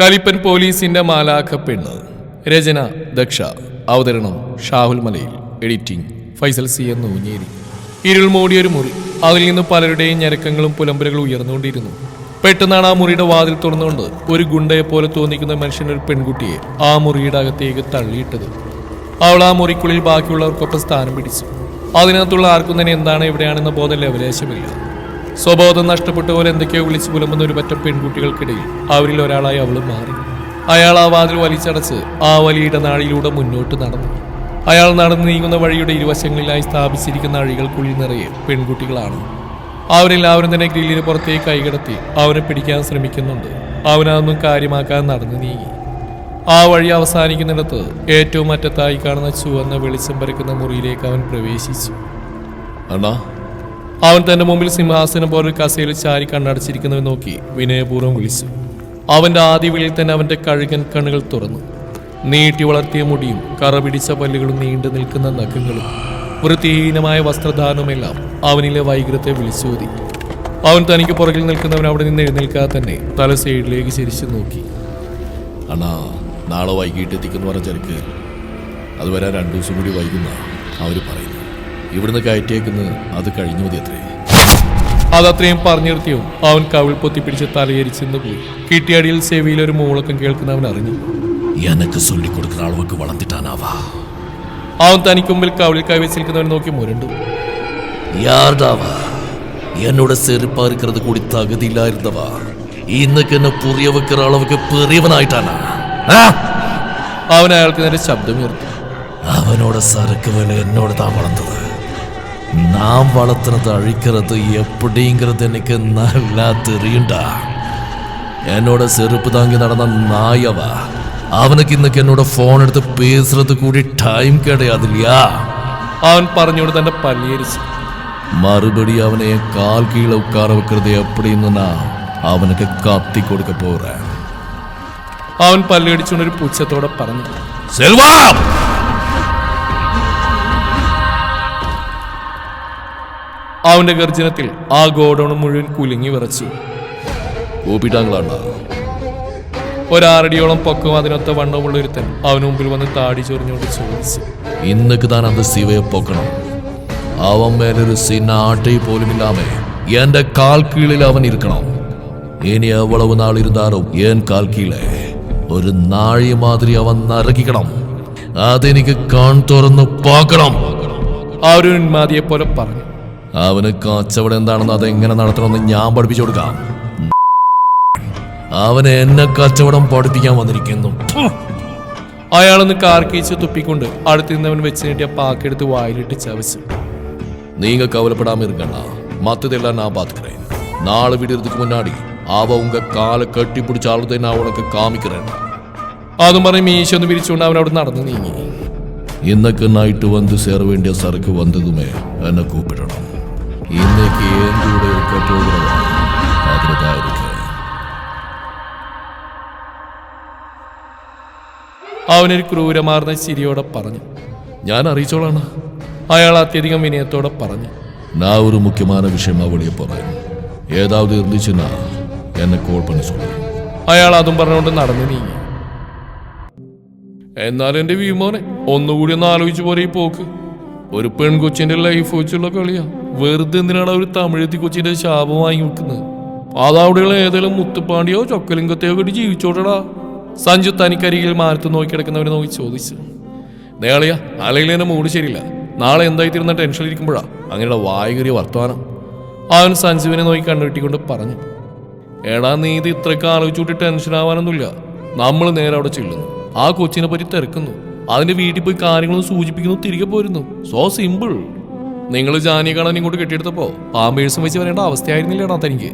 കലിപ്പൻ പോലീസിന്റെ മാലാഖ പെണ്ണ്. രചന ദക്ഷ. അവതരണം ഷാഹുൽ മലയിൽ. എഡിറ്റിംഗ് ഫൈസൽ സി എന്ന് ഊഞ്ഞേരി ഇരുൾ മൂടിയൊരു മുറി. അതിൽ നിന്ന് പലരുടെയും ഞരക്കങ്ങളും പുലമ്പലുകളും ഉയർന്നുകൊണ്ടിരുന്നു. പെട്ടെന്നാണ് ആ മുറിയുടെ വാതിൽ തുറന്നുകൊണ്ട് ഒരു ഗുണ്ടയെ പോലെ തോന്നിക്കുന്ന മനുഷ്യൻ ഒരു പെൺകുട്ടിയെ ആ മുറിയുടെ അകത്തേക്ക് തള്ളിയിട്ടത്. അവൾ ആ മുറിക്കുള്ളിൽ ബാക്കിയുള്ളവർക്കൊപ്പം സ്ഥാനം പിടിച്ചു. അതിനകത്തുള്ള ആർക്കും തന്നെ എന്താണ് എവിടെയാണെന്ന ബോധം ലവലേശമില്ല. സ്വബോധം നഷ്ടപ്പെട്ട പോലെ എന്തൊക്കെയോ വിളിച്ചു പുലമ്പുന്ന ഒരു പറ്റം പെൺകുട്ടികൾക്കിടയിൽ അവരിൽ ഒരാളായി അവൾ മാറി. അയാൾ ആ വാതിൽ വലിച്ചടച്ച് ആ വലിയ ഇടനാഴിയിലൂടെ മുന്നോട്ട് നടന്നു. അയാൾ നടന്നു നീങ്ങുന്ന വഴിയുടെ ഇരുവശങ്ങളിലായി സ്ഥാപിച്ചിരിക്കുന്ന അഴികൾക്കുള്ളിൽ നിറയെ പെൺകുട്ടികളാണ്. അവരെല്ലാവരും തന്നെ ഗ്രില്ലിന് പുറത്തേക്ക് കൈകടത്തി അവനെ പിടിക്കാൻ ശ്രമിക്കുന്നുണ്ട്. അവനതൊന്നും കാര്യമാക്കാൻ നടന്നു നീങ്ങി. ആ വഴി അവസാനിക്കുന്നിടത്ത് ഏറ്റവും അറ്റത്തായി കാണുന്ന ചുവന്ന വെളിച്ചം പരക്കുന്ന മുറിയിലേക്ക് അവൻ പ്രവേശിച്ചു. അണ്ണാ അവൻ തന്റെ മുമ്പിൽ സിംഹാസനം പോലെ ഒരു കസേരയിൽ ചാരി കണ്ണടച്ചിരിക്കുന്നവൻ നോക്കി വിനയപൂർവം വിളിച്ചു. അവന്റെ ആദ്യ വിളിയിൽ തന്നെ അവന്റെ കഴുകൻ കണ്ണുകൾ തുറന്നു. നീട്ടി വളർത്തിയ മുടിയും കറ പിടിച്ച പല്ലുകളും നീണ്ടു നിൽക്കുന്ന നഖങ്ങളും വൃത്തിഹീനമായ വസ്ത്രധാരണവുമെല്ലാം അവനിലെ വൈകൃതത്തെ വിളിച്ചോതി. അവൻ തനിക്ക് പുറകിൽ നിൽക്കുന്നവൻ അവിടെ നിന്ന് എഴുന്നേൽക്കാതെ തന്നെ തല സൈഡിലേക്ക് ചിരിച്ചു നോക്കി. അണ്ണാ നാളെ വൈകിട്ട് എത്തിക്കുന്നു പറഞ്ഞ ചെറുക്ക് അത് രണ്ടു ദിവസം കൂടി വൈകുന്ന അവർ പറയുന്നു. ഇവിടുന്ന് കയറ്റിയേക്കുന്നത് അത് കഴിഞ്ഞു മതി അത്രേ അതത്രയും പറഞ്ഞു നിർത്തിയോ അവൻ കവിൾ പൊത്തിപ്പിടിച്ച് തലയരിച്ച് നിന്ന് പോയി കിട്ടിയടിയിൽ സേവിയിൽ ഒരു മൂളക്കം കേൾക്കുന്ന അവൻ അറിഞ്ഞു. എനക്ക് ചൊല്ലിക്കൊടുക്കുന്ന ആളുകൾക്ക് വളർന്നിട്ടാനാവാ അവൻ തനിക്ക് മുമ്പിൽ കവിളിൽ കൈവച്ചിരിക്കുന്നവൻ നോക്കി മുരണ്ടു. എന്നോട് സെറിപ്പാറിക്കുന്നത് കൂടി തകുതിയില്ലായിരുന്നവാ. ഇന്നൊക്കെ എന്നെ പുറിയ വെക്കുന്ന ആളവക്ക് പെറിയവനായിട്ടാണ്. അവൻ അയാൾക്ക് നേരെ ശബ്ദം ഉയർത്തി അവനോട് സരക്ക് വേല എന്നോട് താൻ വളർന്നത്. നാം വളർത്തുന്നത് അഴിക്കുന്നത് എപ്പോഴെങ്കിലും എനിക്ക് നല്ല തെറിയുണ്ട. എന്നോട് സെറുപ്പ് താങ്കി നടന്ന നായവ അവനക്ക് ഇന്നൊക്കെ എന്നോട് ഫോൺ എടുത്ത് പേസുന്നത് കൂടി ടൈം കിടയാതില്ല. അവൻ പറഞ്ഞോട് തന്റെ പല്ലിയരിച്ചു മറുപടി അവനെ കാൽ കീഴ ഉക്കാറ വെക്കുന്നത് എപ്പോഴെന്ന് നാം അവനക്ക് കത്തി കൊടുക്ക പോറ അവൻ പല്ലടിച്ചുകൊണ്ട് ഒരു പുച്ഛത്തോടെ പറഞ്ഞു. സെൽവാ! അവന്റെ ഗർജനത്തിൽ ആ ഗോഡൌൺ മുഴുവൻ കുലുങ്ങി വിറച്ചു. കൂപ്പിട്ടാങ്ങളാണ്ട ഒരാറടിയോളം പൊക്കവും അതിനൊത്ത വണ്ണമുള്ള ഒരുത്തൻ അവന് മുമ്പിൽ വന്ന് താടി ചൊറിഞ്ഞുകൊണ്ട് ചോദിച്ചു. ഇന്നക്ക് താൻ അത് ശിവയെ പൊക്കണം. അവൻ മേലൊരു സിന്നാട്ടി പോലും ഇല്ലാമേ എന്റെ കാൽ കീഴിൽ അവൻ ഇരിക്കണം. ഇനി എവളവ് നാളിരുന്നാലും ഏൻ കാൽ കീഴെ ഒരു നാഴി മാതിരി അവൻ നരകിക്കണം. അതെനിക്ക് കാൺ തുറന്ന് പാക്കണം. ആ ഒരു ഉന്മാതിയെ പോലെ പറഞ്ഞു. അവന് കച്ചവടം എന്താണെന്ന് അതെങ്ങനെ നടത്തണമെന്ന് ഞാൻ പഠിപ്പിച്ചു കൊടുക്കാം അവന് എന്നെ കച്ചവടം പഠിപ്പിക്കാൻ വന്നിരിക്കുന്നു ഫു. അയാളൊന്ന് കാർക്കിച്ച് തുപ്പിക്കൊണ്ട് അടുത്ത് നിന്നവൻ വെച്ച് നീട്ടിയ പാക്കെടുത്ത് വായിലിട്ട് ചവച്ചു நீங்க கவலைப்படாம இருக்கண்ணா மத்ததெல்லாம் நான் பாத்துக்கிறேன் நாளை விடுறதுக்கு முன்னாடி அவ உங்க காலை கட்டி பிடிச்ச ஆளுதை நான் உனக்கு காமிக்கிறேன் അതും പറഞ്ഞ് മീശ ഒന്ന് പിരിച്ചുകൊണ്ട് അവൻ അവിടെ നടന്നു നീങ്ങി இன்னைக்கு நைட்டு வந்து சேர வேண்டிய சரக்கு வந்ததுமே என்ன கூப்பிடணும் இன்னைக்கு ஏன் கூட இருக்க போகிறதா அதுல தான் இருக்கேன் അവനൊരു ക്രൂരമാർന്ന ചിരിയോടെ പറഞ്ഞു ഞാൻ അറിയിച്ചോളാണ് അയാൾ അത്യധികം വിനയത്തോടെ പറഞ്ഞു நான் ஒரு முக்கியமான விஷயமா வெளியே போறேன் ஏதாவது இருந்துச்சுன்னா என்ன கோல் பண்ணி சொல்லு അയാൾ അതും പറഞ്ഞുകൊണ്ട് നടന്നു നീങ്ങി എന്നാലും എന്റെ വിമോനെ ഒന്നുകൂടി ഒന്ന് ആലോചിച്ചു പോലെ ഈ പോക്ക് ഒരു പെൺകൊച്ചിന്റെ ലൈഫ് വെച്ചുള്ള കളിയാ. വെറുതെ എന്തിനാണ് ഒരു തമിഴത്തി കൊച്ചിന്റെ ശാപം വാങ്ങി വെക്കുന്നത്? അതവിടെയുള്ള ഏതെങ്കിലും മുത്തുപ്പാണ്ടിയോ ചൊക്കലിംഗത്തെയോ കൂടി ജീവിച്ചോട്ടടാ. സഞ്ജു തനിക്കരികിൽ മാനത്ത് നോക്കി കിടക്കുന്നവരെ നോക്കി ചോദിച്ചു. നേളിയ അല്ലെങ്കിൽ എന്നെ മൂട് ശരിയില്ല. നാളെ എന്തായി തീരുന്ന ടെൻഷനിലിരിക്കുമ്പോഴാ അങ്ങനെയുള്ള വായകരി വർത്തമാനം. അവൻ സഞ്ജുവിനെ നോക്കി കണ്ണുകെട്ടിക്കൊണ്ട് പറഞ്ഞു. എടാ നീ ഇത് ഇത്രയൊക്കെ ആലോചിച്ചുകൂട്ടി ടെൻഷൻ ആവാനൊന്നുമില്ല. നമ്മൾ നേരെ അവിടെ ചെല്ലുന്നു. ആ കൊച്ചിനെ പറ്റി തിരക്കുന്നു. അതിന്റെ വീട്ടിൽ പോയി കാര്യങ്ങളൊന്നും സൂചിപ്പിക്കുന്നു തിരികെ പോരുന്നു. സോ സിമ്പിൾ നിങ്ങൾ ജാനിയെ കാണാൻ ഇങ്ങോട്ട് കെട്ടിയെടുത്തപ്പോ പാമ്പേഴ്സും വെച്ച് വരേണ്ട അവസ്ഥയായിരുന്നില്ലേടാ തനിക്ക്.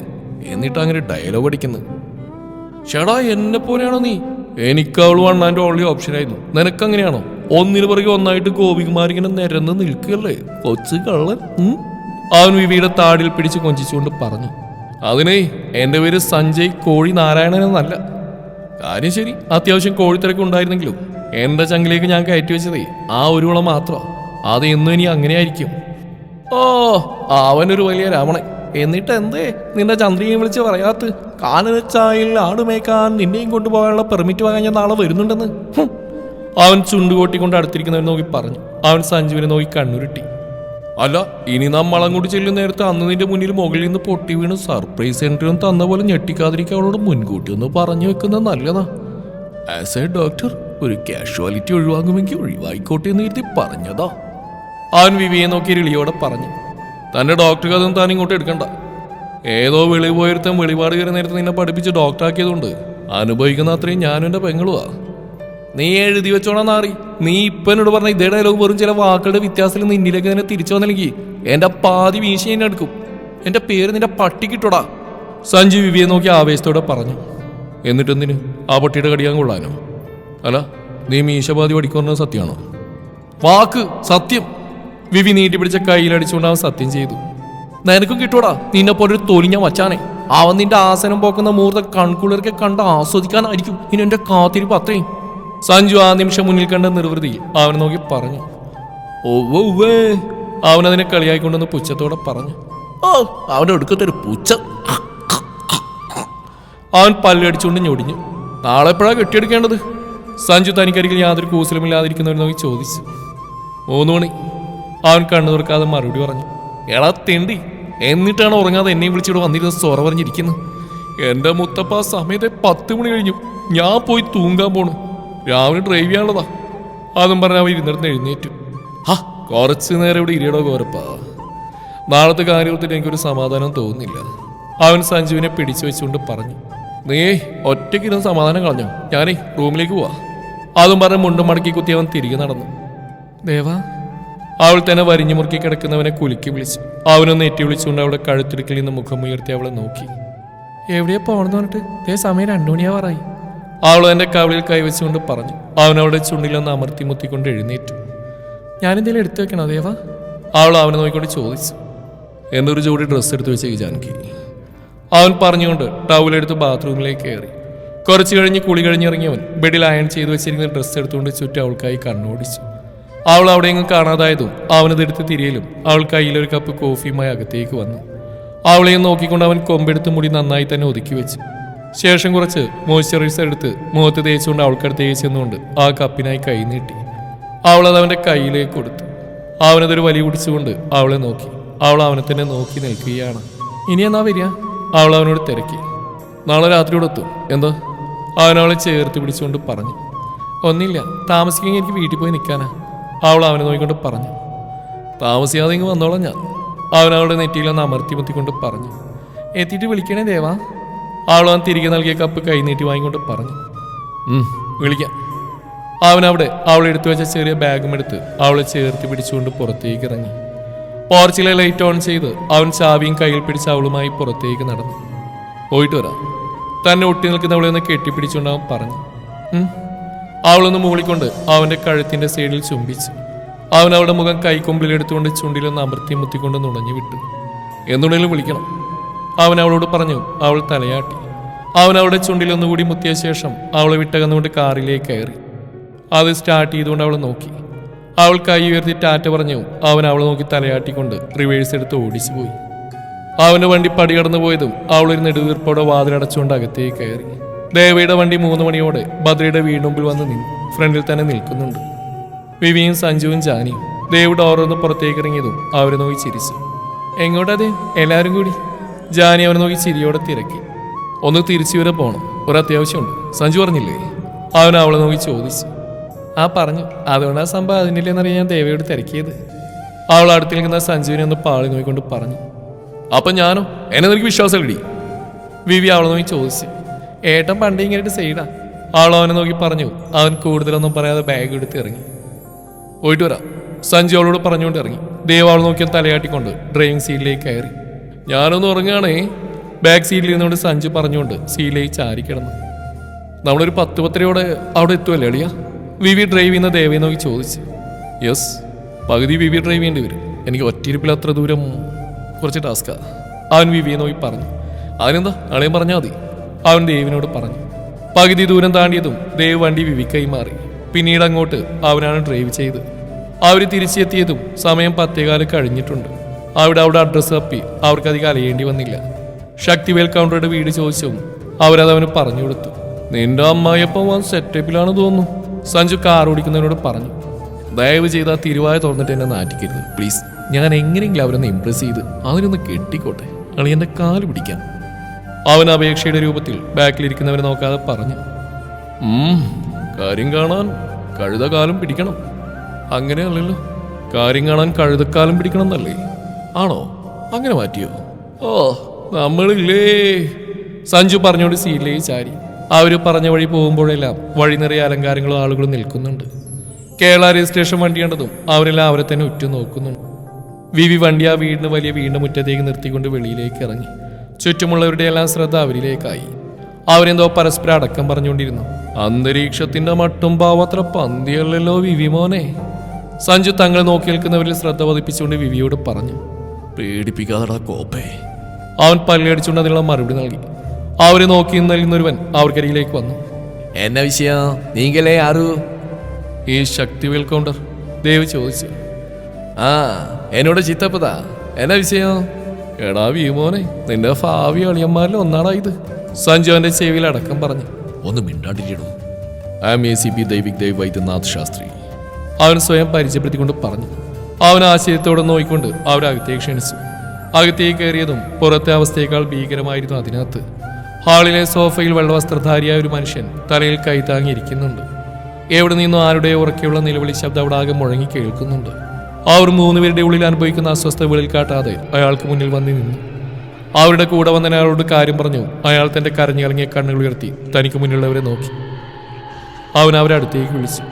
എന്നിട്ട് അങ്ങനെ ഡയലോഗ് അടിക്കുന്നു. ചേടാ എന്നെ പോലെയാണോ നീ? എനിക്ക് അവൾ വണ്ണാന്റെ ഓൺലി ഓപ്ഷൻ ആയിരുന്നു. നിനക്കങ്ങനെയാണോ? ഒന്നിനു പുറകെ ഒന്നായിട്ട് ഗോപികുമാർ ഇങ്ങനെ നിരന്ന് നിൽക്കുകയല്ലേ? കൊച്ചു കള്ളൻ അവൻ വിവിയുടെ താടിൽ പിടിച്ച് കൊഞ്ചിച്ചുകൊണ്ട് പറഞ്ഞു. അതിനെ എന്റെ പേര് സഞ്ജയ് കോഴി നാരായണൻ എന്നല്ല. കാര്യം ശരി അത്യാവശ്യം കോഴിത്തിരക്ക് ഉണ്ടായിരുന്നെങ്കിലും എന്റെ ചങ്കിലേക്ക് ഞാൻ കയറ്റി വെച്ചതേ ആ ഒരു കുളം മാത്രം. അത് എന്നും ഇനി അങ്ങനെയായിരിക്കും. ഓ അവനൊരു വലിയ രാവണൻ. എന്നിട്ട് എന്തേ? നിന്റെ ചന്ദ്രിയെ വിളിച്ച് പറയാത്ത കാനനച്ചായിൽ ആടുമേക്കാൻ നിന്നെയും കൊണ്ടുപോകാനുള്ള പെർമിറ്റ് വാങ്ങാൻ ഞാൻ നാളെ വരുന്നുണ്ടെന്ന്. അവൻ ചുണ്ടുകൊട്ടിക്കൊണ്ട് അടുത്തിരിക്കുന്നവൻ നോക്കി പറഞ്ഞു. അവൻ സഞ്ജുവിനെ നോക്കി കണ്ണുരുട്ടി. അല്ല ഇനി നാം അങ്ങോട്ട് ചെല്ലുന്ന നേരത്തെ അന്ന് നിന്റെ മുന്നിൽ മുകളിൽ നിന്ന് പൊട്ടി വീണ് സർപ്രൈസ് എൻട്രിയും തന്ന പോലെ ഞെട്ടിക്കാതിരിക്കാൻ അവളോട് മുൻകൂട്ടി ഒന്ന് പറഞ്ഞു വെക്കുന്നത് നല്ലതാ. ആസ് എ ഡോക്ടർ ഒരു കാഷ്വാലിറ്റി ഒഴിവാകുമെങ്കിൽ ഒഴിവായിക്കോട്ടെ എന്ന് കരുതി പറഞ്ഞതാ. ആൻ വിവിയെ നോക്കി രളിയോടെ പറഞ്ഞു. തന്റെ ഡോക്ടർ കഥ താൻ ഇങ്ങോട്ട് എടുക്കണ്ട. ഏതോ വെളി പോയിരുത്തം വെളിപാട് കയറി നേരത്തെ നിന്നെ പഠിപ്പിച്ച് ഡോക്ടറാക്കിയതുകൊണ്ട് അനുഭവിക്കുന്ന അത്രയും ഞാനും എന്റെ പെങ്ങളുവാ. നീ എഴുതി വെച്ചോണം നാറി. നീ ഇപ്പൊ എന്നോട് പറഞ്ഞ ഇതേ ഡയലോഗ് വെറും ചില വാക്കുകളുടെ വ്യത്യാസത്തിൽ നിന്നിലേക്ക് തന്നെ തിരിച്ചു വന്നില്ലെങ്കിൽ എന്റെ പാതി വീശി എന്നെ എടുക്കും. എന്റെ പേര് നിന്റെ പട്ടിക്കിട്ടോടാ സഞ്ജു വിവിയെ നോക്കി ആവേശത്തോടെ പറഞ്ഞു. എന്നിട്ടെന്തിന്? ആ പട്ടിയുടെ കടിയാൻ കൊള്ളാനോ? അല്ല നീ മീശപാതി പഠിക്കുമെന്നത് സത്യമാണോ? വാക്ക് സത്യം. വിവി നീട്ടി പിടിച്ച കയ്യിലടിച്ചുകൊണ്ട് അവൻ സത്യം ചെയ്തു. നിനക്കും കിട്ടൂടാ നിന്നെ പോലൊരു തൊലിഞ്ഞ വച്ചാണേ അവൻ നിന്റെ ആസനം പോക്കുന്ന മുഹൂർത്ത കൺകുളിർക്കെ കണ്ട് ആസ്വദിക്കാനായിരിക്കും. ഇനി എന്റെ കാത്തിരിപ്പ് അത്രയും. സഞ്ജു ആ നിമിഷം മുന്നിൽ കണ്ട നിർവൃതി അവൻ നോക്കി പറഞ്ഞു. ഓവേ അവൻ അതിനെ കളിയായിക്കൊണ്ടെന്ന് പുച്ഛത്തോടെ പറഞ്ഞു. ഓ അവന്റെ ഒടുക്കത്തെ ഒരു പുച്ഛ. അവൻ പല്ലടിച്ചുകൊണ്ട് ഞൊടിഞ്ഞു. നാളെ എപ്പോഴാ കെട്ടിയെടുക്കേണ്ടത്? സഞ്ജു തനിക്കരികിൽ യാതൊരു കൂസലുമില്ലാതിരിക്കുന്നവർ നോക്കി ചോദിച്ചു. മൂന്ന് മണി അവൻ കണ്ണു തുറക്കാതെ മറുപടി പറഞ്ഞു. എടാ തെണ്ടി എന്നിട്ടാണ് ഉറങ്ങാതെ എന്നെയും വിളിച്ചിവിടെ വന്നിരുന്ന സൊറ പറഞ്ഞിരിക്കുന്നത്. എന്റെ മുത്തപ്പ സമയത്തെ പത്ത് മണി കഴിഞ്ഞു. ഞാൻ പോയി തൂങ്ങാൻ പോണു. രാവിലെ ഡ്രൈവ് ചെയ്യാനുള്ളതാ. അതും പറഞ്ഞ അവൻ ഇരുന്നിടത്ത് എഴുന്നേറ്റു. ഹാ കുറച്ച് നേരം ഇവിടെ ഇരിയടോ കോരപ്പാ നാളത്തെ കാര്യത്തിൽ എനിക്കൊരു സമാധാനം തോന്നുന്നില്ല. അവൻ സഞ്ജുവിനെ പിടിച്ചു വെച്ചുകൊണ്ട് പറഞ്ഞു. നീ ഒറ്റയ്ക്കിരുന്ന് സമാധാനം കളഞ്ഞോ? ഞാനേ റൂമിലേക്ക് പോവാ. അതും പറഞ്ഞ് മുണ്ടും മടക്കി കുത്തി അവൻ തിരികെ നടന്നു. ദേവാ. അവൾ തന്നെ വരിഞ്ഞു മുറുക്കി കിടക്കുന്നവനെ കുലുക്കി വിളിച്ചു. അവനൊന്ന് എറ്റി വിളിച്ചുകൊണ്ട് അവളുടെ കഴുത്തിടുക്കിൽ നിന്ന് മുഖം ഉയർത്തി അവളെ നോക്കി. എവിടെയാ പോകണമെന്ന് പറഞ്ഞിട്ട്? ദേ സമയം രണ്ടു മണിയാവാറായി. അവൾ എന്റെ കവിളിൽ കൈവച്ചുകൊണ്ട് പറഞ്ഞു. അവൻ അവളുടെ ചുണ്ടിലൊന്ന് അമർത്തി മുത്തിക്കൊണ്ട് എഴുന്നേറ്റു. ഞാനെന്തെങ്കിലും എടുത്തു വെക്കണോ ദേവ? അവൾ അവനെ നോക്കിക്കൊണ്ട് ചോദിച്ചു. എന്നൊരു ജോഡി ഡ്രസ്സ് എടുത്തു വെച്ചേക്ക് ജാനകി. അവൻ പറഞ്ഞുകൊണ്ട് ടൗലെടുത്ത് ബാത്റൂമിലേക്ക് കയറി. കുറച്ച് കഴിഞ്ഞ് കുളി കഴിഞ്ഞിറങ്ങിയവൻ ബെഡിൽ അയൺ ചെയ്തു വെച്ചിരിക്കുന്ന ഡ്രസ്സ് എടുത്തുകൊണ്ട് ചുറ്റും അവൾക്കായി കണ്ണോടിച്ചു. അവൾ അവിടെയെങ്കിലും കാണാതായതും അവനതെടുത്ത് തിരിയലും അവൾ കയ്യിലൊരു കപ്പ് കോഫിയുമായി അകത്തേക്ക് വന്നു. അവളെയും നോക്കിക്കൊണ്ട് അവൻ കൊമ്പെടുത്ത് മുടി നന്നായി തന്നെ ഒതുക്കി വെച്ചു. ശേഷം കുറച്ച് മോയ്സ്ചറൈസർ എടുത്ത് മുഖത്ത് തേച്ചുകൊണ്ട് അവൾക്കടുത്തേക്ക് ചെന്നുകൊണ്ട് ആ കപ്പിനായി കൈ നീട്ടി. അവൾ അവന്റെ കയ്യിലേക്ക് കൊടുത്തു. അവനതൊരു വലി കുടിച്ചുകൊണ്ട് അവളെ നോക്കി. അവൾ അവനെ തന്നെ നോക്കി നിൽക്കുകയാണ്. ഇനി എന്നാ വരിക? അവൾ അവനോട് തിരക്കി. നാളെ രാത്രിയോടെ എത്തും. എന്താ? അവനവളെ ചേർത്ത് പിടിച്ചുകൊണ്ട് പറഞ്ഞു. ഒന്നില്ല താമസിക്കുമെങ്കിൽ എനിക്ക് വീട്ടിൽ പോയി നിൽക്കാനാ. അവൾ അവനെ നോക്കിക്കൊണ്ട് പറഞ്ഞു. താമസിയാതെ ഇങ്ങ് വന്നോളാം ഞാൻ. അവനവളുടെ നെറ്റിയിലൊന്ന് അമർത്തി മുത്തിക്കൊണ്ട് പറഞ്ഞു. എത്തിയിട്ട് വിളിക്കണേ ദേവാ. അവൾ അവൻ തിരികെ നൽകിയ കപ്പ് കൈ നീട്ടി വാങ്ങിക്കൊണ്ട് പറഞ്ഞു. "ഉം, വിളിക്കാം. അവനവിടെ അവൾ എടുത്തു വെച്ച ചെറിയ ബാഗും എടുത്ത് അവളെ ചേർത്ത് പിടിച്ചുകൊണ്ട് പുറത്തേക്ക് ഇറങ്ങി. പോർച്ചിലെ ലൈറ്റ് ഓൺ ചെയ്ത് അവൻ ചാവിയും കയ്യിൽ പിടിച്ച് അവളുമായി പുറത്തേക്ക് നടന്നു. പോയിട്ട് വരാം. തന്നെ ഒട്ടി നിൽക്കുന്നവളെ ഒന്ന് കെട്ടിപ്പിടിച്ചുകൊണ്ട് അവൻ പറഞ്ഞു അവളൊന്ന് മൂളിക്കൊണ്ട് അവന്റെ കഴുത്തിന്റെ സൈഡിൽ ചുംബിച്ചു. അവൻ അവളുടെ മുഖം കൈക്കൊമ്പിലെടുത്തുകൊണ്ട് ചുണ്ടിലൊന്ന് അമർത്തി മുത്തിക്കൊണ്ട് നുണഞ്ഞു വിട്ടു. എന്നുണ്ടെങ്കിലും വിളിക്കണം. അവൻ അവളോട് പറഞ്ഞു അവൾ തലയാട്ടി. അവൻ അവളുടെ ചുണ്ടിലൊന്നുകൂടി മുത്തിയ ശേഷം അവളെ വിട്ടകന്നുകൊണ്ട് കാറിലേക്ക് കയറി. അത് സ്റ്റാർട്ട് ചെയ്തുകൊണ്ട് അവളെ നോക്കി. അവൾ കൈ ഉയർത്തി ടാറ്റ പറഞ്ഞു അവൻ അവളെ നോക്കി തലയാട്ടിക്കൊണ്ട് റിവേഴ്സ് എടുത്ത് ഓടിച്ചു പോയി അവന്റെ വണ്ടി പടികടന്നു പോയതും അവൾ ഒരു നെടുവീർപ്പോടെ വാതിലടച്ചുകൊണ്ട് അകത്തേക്ക് കയറി. ദേവയുടെ വണ്ടി മൂന്ന് മണിയോടെ ഭദ്രയുടെ വീടുമ്പിൽ വന്ന് നിന്നു. ഫ്രണ്ടിൽ തന്നെ നിൽക്കുന്നുണ്ട്. വിവിയും സഞ്ജുവും ജാനിയും ദേവ് ഡോറൊന്ന് പുറത്തേക്ക് ഇറങ്ങിയതും അവരെ നോക്കി ചിരിച്ചു. എങ്ങോട്ടത് എല്ലാവരും കൂടി? ജാനി അവരെ നോക്കി ചിരിയോടെ തിരക്കി. ഒന്ന് തിരിച്ചു വരെ പോകണം ഒരു അത്യാവശ്യമുണ്ട്. സഞ്ജു പറഞ്ഞില്ലേ? അവൻ അവളെ നോക്കി ചോദിച്ചു. ആ പറഞ്ഞു അതുകൊണ്ടാ സംഭവം അതിനില്ലെന്നറിയാൻ ഞാൻ ദേവയോട് തിരക്കിയത്. അവൾ അടുത്തിൽ നിൽക്കുന്ന സഞ്ജീവിനെ ഒന്ന് പാളി നോക്കിക്കൊണ്ട് പറഞ്ഞു അപ്പൊ ഞാനോ? എന്നെ നിനക്ക് വിശ്വാസം ഇടി വിവി അവളെ നോക്കി ചോദിച്ചു ഏട്ടൻ പണ്ട് ഇങ്ങനെ സൈഡാ? അവൾ അവനെ നോക്കി പറഞ്ഞു അവൻ കൂടുതലൊന്നും പറയാതെ ബാഗ് എടുത്ത് ഇറങ്ങി. പോയിട്ട് വരാം. സഞ്ജു അവളോട് പറഞ്ഞുകൊണ്ട് ഇറങ്ങി. ദേവ് അവൾ നോക്കിയാൽ തലയാട്ടിക്കൊണ്ട് ഡ്രൈവിംഗ് സീറ്റിലേക്ക് കയറി. ഞാനൊന്ന് ഉറങ്ങുകയാണേ. ബാക്ക് സീറ്റിൽ ഇരുന്നുകൊണ്ട് സഞ്ജു പറഞ്ഞുകൊണ്ട് സീറ്റിലേക്ക് ചാരി കിടന്നു നമ്മളൊരു പത്ത് പത്തരയോടെ അവിടെ എത്തുമല്ലേ അളിയ വി ഡ്രൈവ് ചെയ്യുന്ന ദേവയെ നോക്കി ചോദിച്ചു. യെസ് പകുതി വി വി ഡ്രൈവ് ചെയ്യേണ്ടി വരും. എനിക്ക് ഒറ്റയിരിപ്പിൽ അത്ര ദൂരം കുറച്ച് ടാസ്ക്കാണ് അവൻ വി വിയെ നോക്കി പറഞ്ഞു. അതിനെന്താ അളയും പറഞ്ഞാൽ മതി. അവൻ ദേവിനോട് പറഞ്ഞു. പകുതി ദൂരം താണ്ടിയതും ദേവ് വണ്ടി വിവി കൈമാറി പിന്നീട് അങ്ങോട്ട് അവനാണ് ഡ്രൈവ് ചെയ്ത്. അവർ തിരിച്ചെത്തിയതും സമയം പത്തേകാൽ കഴിഞ്ഞിട്ടുണ്ട്. അവിടെ അവിടെ അഡ്രസ്സ് തപ്പി അവർക്കധികം അലയേണ്ടി വന്നില്ല. ശക്തിവേൽ കൗണ്ടറുടെ വീട് ചോദിച്ചും അവരത് അവന് പറഞ്ഞു കൊടുത്തു. നിന്റെ അമ്മായിയപ്പം സെറ്റപ്പിലാണ് തോന്നുന്നു. സഞ്ജു കാർ ഓടിക്കുന്നവരോട് പറഞ്ഞു ദയവ് ചെയ്ത് ആ തിരുവായ തുറന്നിട്ട് എന്നെ നാറ്റിക്കരുത് പ്ലീസ് ഞാൻ എങ്ങനെയെങ്കിലും അവരൊന്ന് ഇംപ്രസ് ചെയ്ത് അവരൊന്ന് കെട്ടിക്കോട്ടെ. അളി എന്റെ കാൽ പിടിക്കാം. അവൻ അപേക്ഷയുടെ രൂപത്തിൽ ബാക്കിലിരിക്കുന്നവരെ നോക്കാതെ പറഞ്ഞു കാര്യം കാണാൻ കഴുതകാലം പിടിക്കണം. അങ്ങനെ അല്ലല്ലോ കാര്യം കാണാൻ കഴുതക്കാലം പിടിക്കണം എന്നല്ലേ? ആണോ? അങ്ങനെ മാറ്റിയോ? ഓ നമ്മളില്ലേ? സഞ്ജു പറഞ്ഞോണ്ട് സീറ്റിലേക്ക് ചാരി. അവർ പറഞ്ഞ വഴി പോകുമ്പോഴെല്ലാം വഴി നിറയെ അലങ്കാരങ്ങളും ആളുകളും നിൽക്കുന്നുണ്ട്. കേരള സ്റ്റേഷൻ വണ്ടി കണ്ടതും അവരെല്ലാം അവരെ തന്നെ ഉറ്റു നോക്കുന്നുണ്ട് വി വണ്ടി ആ വീടിന് വലിയ വീടിന്റെ മുറ്റത്തേക്ക് നിർത്തിക്കൊണ്ട് വെളിയിലേക്ക് ഇറങ്ങി. ചുറ്റുമുള്ളവരുടെ എല്ലാം ശ്രദ്ധ അവരിലേക്കായി. അവരെന്തോ പരസ്പരം അടക്കം പറഞ്ഞുകൊണ്ടിരുന്നു. അന്തരീക്ഷത്തിന്റെ മട്ടും പാവത്ര പന്തിയല്ലല്ലോ വിവി മോനെ. സഞ്ജു തങ്ങൾ നോക്കി നിൽക്കുന്നവരിൽ ശ്രദ്ധ പതിപ്പിച്ചുകൊണ്ട് വിവിയോട് പറഞ്ഞു. പേടിപ്പിക്കാതടാ കോപ്പേ. അവൻ പല്ലടിച്ചുകൊണ്ട് അതിനുള്ള മറുപടി നൽകി. അവരെ നോക്കി നൽകുന്നൊരുവൻ അവർക്കരികിലേക്ക് വന്നു. എന്നാ വിഷയം? നീങ്കലേ ആറു. ഈ ശക്തിവേൽ കൗണ്ടർ ദേവ് ചോദിച്ചു. ആ എന്നോട് ചിത്തപ്പതാ. എന്നാ വിഷയം? എടാ വീമോനെ നിന്റെ ഭാവി അളിയന്മാരിൽ ഒന്നാടാ ഇത്. സഞ്ജുവിന്റെ ചെവിയിൽ അടക്കം പറഞ്ഞു. ഒന്ന് മിണ്ടാണ്ടിരിക്കണു. I am A C P Daivik Dev Vaidyanath Shastri. അവൻ സ്വയം പരിചയപ്പെടുത്തിക്കൊണ്ട് പറഞ്ഞു. അവൻ ആശയത്തോടെ നോയിക്കൊണ്ട് അവരകത്തേക്ക് ക്ഷണിച്ചു. അകത്തേക്ക് കയറിയതും പുറത്തെ അവസ്ഥയേക്കാൾ ഭീകരമായിരുന്നു അതിനകത്ത്. ഹാളിലെ സോഫയിൽ വെള്ളവസ്ത്രധാരിയായ ഒരു മനുഷ്യൻ തലയിൽ കൈത്താങ്ങിയിരിക്കുന്നുണ്ട് എവിടെ നിന്നും ആരുടെയോ ഉറക്കെയുള്ള നിലവിളി ശബ്ദം അവിടെ ആകെ മുഴങ്ങി കേൾക്കുന്നുണ്ട്. അവർ മൂന്നുപേരുടെ ഉള്ളിൽ അനുഭവിക്കുന്ന അസ്വസ്ഥ വെളിക്കാട്ടാതെ അയാൾക്ക് മുന്നിൽ വന്നു നിന്നു. അവരുടെ കൂടെ വന്ന അയാളോട് കാര്യം പറഞ്ഞു. അയാൾ തന്റെ കരഞ്ഞിറങ്ങിയ കണ്ണുകൾ ഉയർത്തി തനിക്ക് മുന്നിലുള്ളവരെ നോക്കി. അവൻ അവരെ അടുത്തേക്ക് വിളിച്ചു.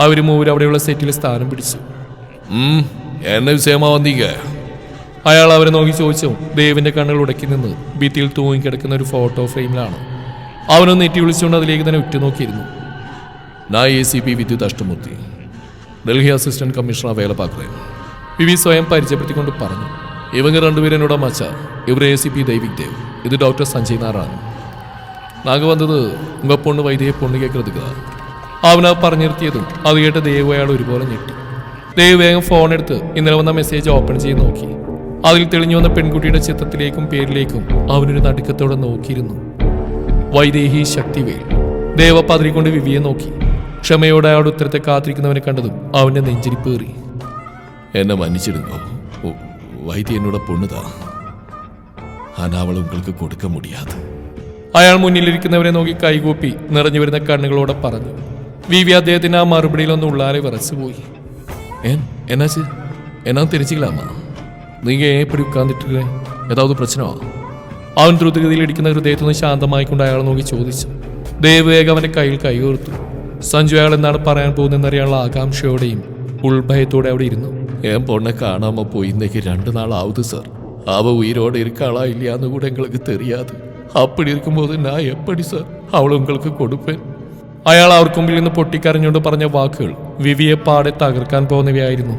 അവർ മൂവരും അവിടെയുള്ള സെറ്റിൽ സ്ഥാനം പിടിച്ചു. എന്നെ വിഷയമാ വന്നീങ്ക അയാൾ അവരെ നോക്കി ചോദിച്ചു ദേവിന്റെ കണ്ണുകൾ ഉടക്കി നിന്ന് ഭിത്തിയിൽ തൂങ്ങിക്കിടക്കുന്ന ഒരു ഫോട്ടോ ഫ്രെയിമിലാണ്. അവനൊന്ന് നെറ്റി വിളിച്ചുകൊണ്ട് അതിലേക്ക് തന്നെ ഉറ്റുനോക്കിയിരുന്നു. നാ A C P Vidyut Ashtamoorthy. Delhi assistant commissioner വേലപ്പാക്കുക പി വി സ്വയം പരിചയപ്പെടുത്തിക്കൊണ്ട് പറഞ്ഞു ഇവങ്ങ് രണ്ടുപേരനോട് മച്ച ഇവർ A C P Daivik Dev. ഇത് ഡോക്ടർ സഞ്ജയ് നാരായൺ നാഗ് വന്നത് ഉങ്ക പൊണ്ണ് വൈദ്യയെ പൊണ്ണ് കേൾക്കരുത് അവനാ പറഞ്ഞിരുത്തിയതും അത് കേട്ട് ദേവ് അയാൾ ഒരുപോലെ ഞെട്ടി. ദേവ് വേഗം ഫോൺ എടുത്ത് ഇന്നലെ വന്ന മെസ്സേജ് ഓപ്പൺ ചെയ്ത് നോക്കി. അതിൽ തെളിഞ്ഞു വന്ന പെൺകുട്ടിയുടെ ചിത്രത്തിലേക്കും പേരിലേക്കും അവനൊരു നടുക്കത്തോടെ നോക്കിയിരുന്നു. വൈദേഹി ശക്തിവേൽ. ദേവപാതിരി കൊണ്ട് വിവിയെ നോക്കി. ക്ഷമയോടെ അയാളുടെ ഉത്തരത്തെ കാത്തിരിക്കുന്നവനെ കണ്ടതും അവന്റെ നെഞ്ചിരിപ്പേറി. എന്നെ മന്നിച്ചിരുന്നോ. വൈദ്യ എന്നോട് പൊണ്ണുതാ. അനാവളെ ഉങ്ങൾക്ക് കൊടുക്ക മുടിയാത്. അയാൾ മുന്നിലിരിക്കുന്നവരെ നോക്കി കൈകൂപ്പി നിറഞ്ഞു വരുന്ന കണ്ണുകളോടെ പറഞ്ഞു. വിവി അദ്ദേഹത്തിന് ആ മറുപടിയിലൊന്നും ഉള്ളാലെ വിറച്ചുപോയി. എന്നാ എന്നാ തിരിച്ചില്ലാമോ தெரிஞ்சுக்கலாமா நீங்கள் ஏன் இப்படி உட்கார்ந்துட்டு ஏதாவது பிரச்சனைவா അവൻ ദ്രുതഗതിയിൽ ഇടിക്കുന്ന ഹൃദയത്തിൽ നിന്ന് ശാന്തമായിക്കൊണ്ട് അയാളെ നോക്കി ചോദിച്ചു ദേവ് വേഗം അവന്റെ കയ്യിൽ കൈകോർത്തു സഞ്ജു അയാൾ എന്താണ് പറയാൻ പോകുന്നതെന്നറിയാനുള്ള ആകാംക്ഷയോടെയും ഉൾഭയത്തോടെ അവിടെ ഇരുന്നു என் பொண்ணை காணாம போய் இன்னைக்கு ரெண்டு நாள் ஆகுது சார் அவ உயிரோடு இருக்காளா இல்லையான்னு கூட எங்களுக்கு தெரியாது அப்படி இருக்கும்போது நான் எப்படி சார் அவளை உங்களுக்கு கொடுப்பேன் അയാൾ അവർക്ക് മുമ്പിൽ നിന്ന് പൊട്ടിക്കരഞ്ഞുകൊണ്ട് പറഞ്ഞ വാക്കുകൾ വിവിയെ പാടെ തകർക്കാൻ പോകുന്നവയായിരുന്നു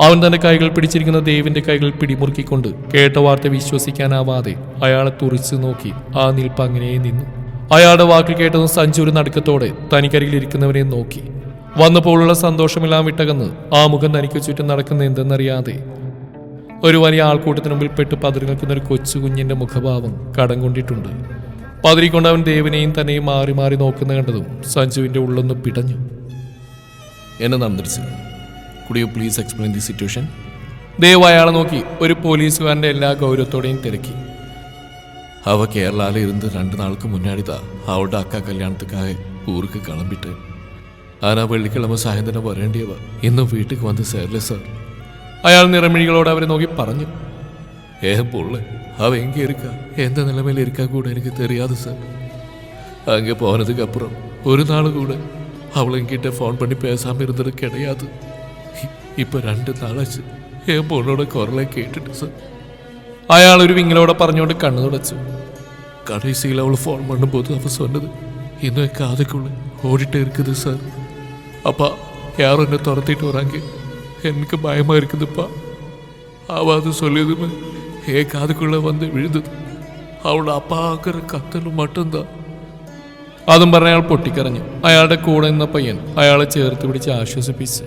അവൻ തന്റെ കൈകൾ പിടിച്ചിരിക്കുന്ന ദേവിന്റെ കൈകൾ പിടിമുറുക്കിക്കൊണ്ട് കേട്ട വാർത്ത വിശ്വസിക്കാനാവാതെ അയാളെ തുറിച്ചു നോക്കി. ആ നിൽപ്പ് അങ്ങനെ നിന്നു. അയാളുടെ വാക്ക് കേട്ടതും സഞ്ജു ഒരു നടുക്കത്തോടെ തനിക്കരികിലിരിക്കുന്നവനെ നോക്കി. വന്നപ്പോഴുള്ള സന്തോഷമെല്ലാം വിട്ടകന്ന് ആ മുഖം തനിക്ക് ചുറ്റും നടക്കുന്ന എന്തെന്നറിയാതെ ഒരു വലിയ ആൾക്കൂട്ടത്തിന് മുമ്പിൽ പെട്ട് പതിരി നിൽക്കുന്ന ഒരു കൊച്ചു കുഞ്ഞിന്റെ മുഖഭാവം കടം കൊണ്ടിട്ടുണ്ട്. പതിരിക്കൊണ്ട് അവൻ ദേവനെയും തന്നെയും മാറി മാറി നോക്കുന്ന കണ്ടതും സഞ്ജുവിന്റെ ഉള്ളൊന്ന് പിടഞ്ഞു. എന്നെ നന്ദിച്ചു could you please explain the situation ദൈവം അയാളെ നോക്കി. ഒരു പോലീസുകാരന്റെ എല്ലാ ഗൗരവത്തോടെയും തിരക്കി. അവ കേരളയിൽ ഇരുന്ന് രണ്ട് നാൾക്ക് മുന്നാടിതാ. അവളുടെ അക്ക കല്യാണത്തിക്കായ ഊർക്ക് കളമ്പിട്ട്. ആനാ വെള്ളിക്കിളമ്പ് സായന്ത്രം വരേണ്ടിയവ. ഇന്നും വീട്ടിക്ക് വന്ന് സേർലെ സാർ. അയാൾ നിറമിഴികളോട് അവരെ നോക്കി പറഞ്ഞു. ഏഹം പൊള്ളെ. അവ എങ്കി ഇരിക്ക എന്ത് നിലമേൽ ഇരിക്കാൻ കൂടെ? എനിക്ക് തെറിയാതെ സാർ. അങ്ങ് പോനതുക്കപ്പുറം ഒരു നാൾ കൂടെ അവളെങ്കിട്ട് ഫോൺ പണി പേസാമ ഇരുന്നത് കിടയാതെ. இருந்தது கிடையாது இ- இப்ப ரெண்டு நாளாச்சு என் பொண்ணோட குரலை கேட்டுட்டு சார் അയാൾ ഒരു വിങ്ങലോടെ പറഞ്ഞുകൊണ്ട് കണ്ണു തുടച്ചു கடைசியில் அவளை ஃபோன் பண்ணும்போது அவ சொன்னது இன்னும் என் காதுக்குள்ள ஓடிட்டே இருக்குது சார் அப்பா யாரும் என்ன துரத்திட்டு வராங்க எனக்கு பயமா இருக்குதுப்பா அவ அது சொல்லியதுமே என் காதுக்குள்ள வந்து விழுந்தது அவளோட அப்பாங்கிற கத்தல் மட்டும்தான் അതും പറഞ്ഞ അയാൾ പൊട്ടിക്കരഞ്ഞു അയാളുടെ കൂടെ നിന്ന പയ്യൻ അയാളെ ചേർത്ത് പിടിച്ച് ആശ്വസിപ്പിച്ചു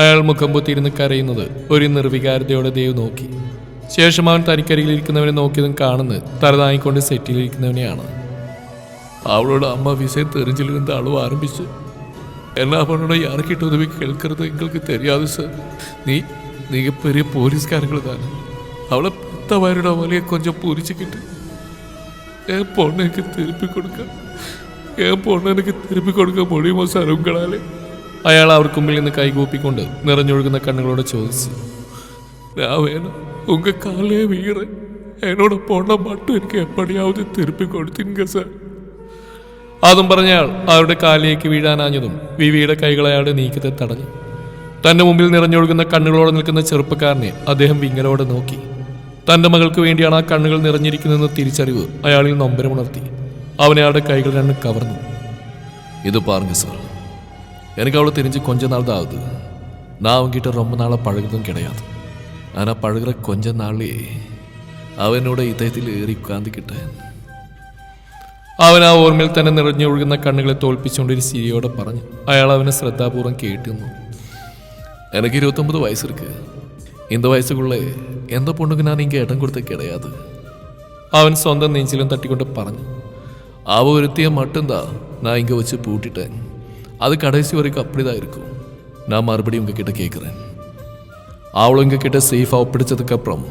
അയാൾ മുഖം പൊത്തിയിരുന്ന് കരയുന്നത് ഒരു നിർവികാരതയോടെ ദേവ് നോക്കി. ശേഷം അവൻ തനിക്കരികിൽ ഇരിക്കുന്നവനെ നോക്കിയതും കാണുന്നത് തലതാങ്ങിക്കൊണ്ട് സെറ്റിലിരിക്കുന്നവനെയാണ് അവളോട് അമ്മ വിസയെ തെറിഞ്ഞിലിരുന്ന് അളവ് ആരംഭിച്ച് എല്ലാ പണിയുടെ ഇറക്കിട്ട് ഉദവി കേൾക്കരുത് എങ്കിൽക്ക് തെരയാതെ സർ. നീ നീ പെരിയ പോലീസുകാരങ്ങൾ തന്നെ അവളെ പത്തവാരുടെ വലിയ കൊഞ്ചം പൊരിച്ചു കിട്ടി ഏ പൊണ്ണെനിക്ക് തിരുപ്പിക്കൊടുക്കാം. ഏ പൊണ്ണെനിക്ക് തിരുപ്പിക്കൊടുക്കാൻ പൊടിയുമോ സർ ഉങ്കളാലേ അയാൾ അവർക്ക് മുമ്പിൽ നിന്ന് കൈകൂപ്പിക്കൊണ്ട് നിറഞ്ഞൊഴുകുന്ന കണ്ണുകളോട് ചോദിച്ചു രാവേന ഉങ്ക കാലേ വീറ എന്നോട് പോണ മട്ടും എനിക്ക് എപ്പടിയാവും തിരുപ്പി കൊടുത്തിങ്ക സർ. അതും പറഞ്ഞയാൾ അവരുടെ കാലിലേക്ക് വീഴാനാഞ്ഞതും വിവിയുടെ കൈകൾ അയാളുടെ നീക്കത്തെ തടഞ്ഞു. തന്റെ മുമ്പിൽ നിറഞ്ഞൊഴുകുന്ന കണ്ണുകളോടെ നിൽക്കുന്ന ചെറുപ്പക്കാരനെ അദ്ദേഹം വിങ്ങലോടെ നോക്കി. തന്റെ മകൾക്ക് വേണ്ടിയാണ് ആ കണ്ണുകൾ നിറഞ്ഞിരിക്കുന്നതെന്ന് തിരിച്ചറിവ് അയാളിൽ നൊമ്പരമുണർത്തി. അവനെ അയാളുടെ കൈകൾ രണ്ട് കവർന്നു. ഇത് പറഞ്ഞു സാർ. எனக்கு அவளை தெரிஞ்சு கொஞ்ச நாள் தான் ஆகுது நான் அவங்ககிட்ட ரொம்ப நாளாக பழகுறதும் கிடையாது ஆனால் பழகுற கொஞ்ச நாளே அவனோட இதயத்தில் ஏறி உட்காந்துக்கிட்டேன் അവൻ ആ ഓർമ്മയിൽ തന്നെ നിറഞ്ഞൊഴുകുന്ന കണ്ണുകളെ തോൽപ്പിച്ചുകൊണ്ട് ഒരു ചിരിയോടെ പറഞ്ഞു അയാൾ അവനെ ശ്രദ്ധാപൂർവ്വം കേട്ടുന്നു எனக்கு இருபத்தொன்பது வயசு இருக்கு இந்த வயசுக்குள்ளே எந்த பொண்ணுக்கு நான் இங்கே இடம் கொடுத்த கிடையாது അവൻ സ്വന്തം നെഞ്ചിലും തട്ടിക്കൊണ്ട് പറഞ്ഞു அவ ஒருத்திய மட்டும்தான் நான் இங்கே வச்சு பூட்டிட்டேன் அது கடைசி வரைக்கும் அப்படிதான் இருக்கும் நான் மறுபடியும் உங்ககிட்ட கேட்குறேன் அவளும் உங்க கிட்ட சேஃபாக ஒப்படைச்சதுக்கப்புறம்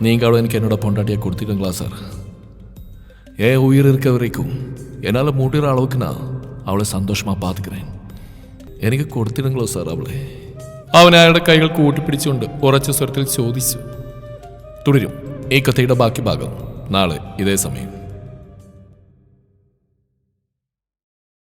நீங்கள் அவளை எனக்கு என்னோட பொண்டாட்டியை கொடுத்துட்டீங்களா சார் என் உயிர் இருக்க வரைக்கும் என்னால் முடிகிற அளவுக்கு நான் அவளை சந்தோஷமாக பார்த்துக்கிறேன் எனக்கு கொடுத்துடுங்களோ சார் அவளை അവൻ അയാളുടെ കൈകൾ കൂട്ടിപ്പിടിച്ചുകൊണ്ട് ഉറച്ച സ്വരത്തിൽ ചോദിച്ചു തുടരും ഈ കഥയുടെ ബാക്കി ഭാഗം നാളെ ഇതേ സമയം